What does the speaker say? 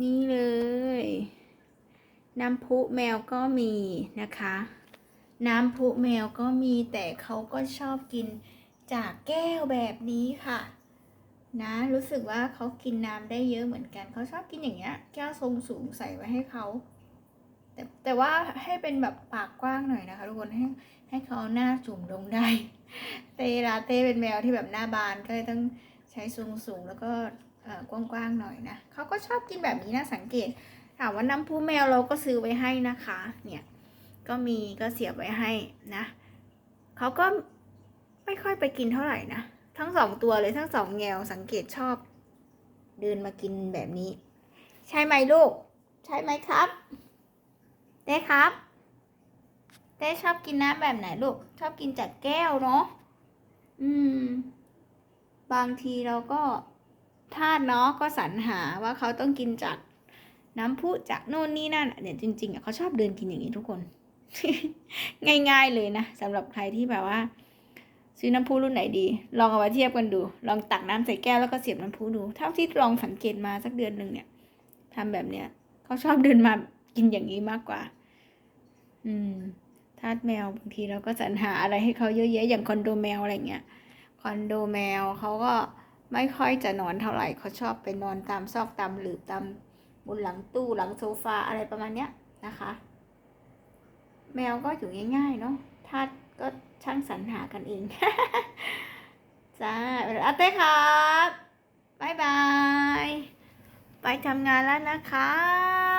นี่เลย น้ำพุแมวก็มีนะคะ น้ำพุแมวก็มีแต่เขาก็ชอบกินจากแก้วแบบนี้ค่ะ นะรู้สึกว่าเขากินน้ำได้เยอะเหมือนกันเขาชอบกินอย่างเงี้ย แก้วทรงสูงใส่ไว้ให้เขาแต่แต่ว่าให้เป็นแบบปากกว้างหน่อยนะคะทุกคนให้ให้เขาเอาหน้าจุ่มลงได้ เตลาเต้เป็นแมวที่แบบหน้าบานก็เลยต้องใช้สูงสูงแล้วก็ กว้างๆหน่อยนะเขาก็ชอบกินแบบนี้นะสังเกตถามว่าน้ำพุแมวเราก็ซื้อไว้ให้นะคะ เนี่ยก็มีก็เสียบไว้ให้นะเขาก็ไม่ค่อยไปกินเท่าไหร่นะทั้งสองตัวเลยทั้งสองแงวสังเกตชอบ เดินมากินแบบนี้ ใช่ไหมลูก ใช่ไหมครับเต้ครับเต้ชอบกินน้ำแบบไหนลูก ชอบกินจากแก้วเนาะอืม บางทีเราก็ ทาสเนาะก็สรรหาว่าเขาต้องกินจากน้ำพุจากโน่นนี่นั่นเนี่ยจริงๆอะเขาชอบเดินกินอย่างนี้ทุกคน ง่าย ๆเลยนะสำหรับใครที่แบบว่า ซื้อน้ำพุรุ่นไหนดี ลองเอามาเทียบกันดู ลองตักน้ำใส่แก้วแล้วก็เสียบน้ำพุดู เท่าที่ลองสังเกตมาสักเดือนหนึ่งเนี่ยทำแบบเนี้ยเขาชอบเดินมากินอย่างนี้มากกว่า อืมทาสแมวบางทีเราก็สรรหาอะไรให้เขาเยอะแยะอย่างคอนโดแมวอะไรเงี้ยคอนโดแมวเขาก็ ไม่ค่อยจะนอนเท่าไหร่เขาชอบไปนอนตามซอกตามหลืบตามบนหลังตู้หลังโซฟาอะไรประมาณเนี้ยนะคะ แมวก็อยู่ง่ายๆเนาะทาสก็ช่างสรรหากันเองจ้าอาเต้ครับบายบาย ไปทำงานแล้วนะครับ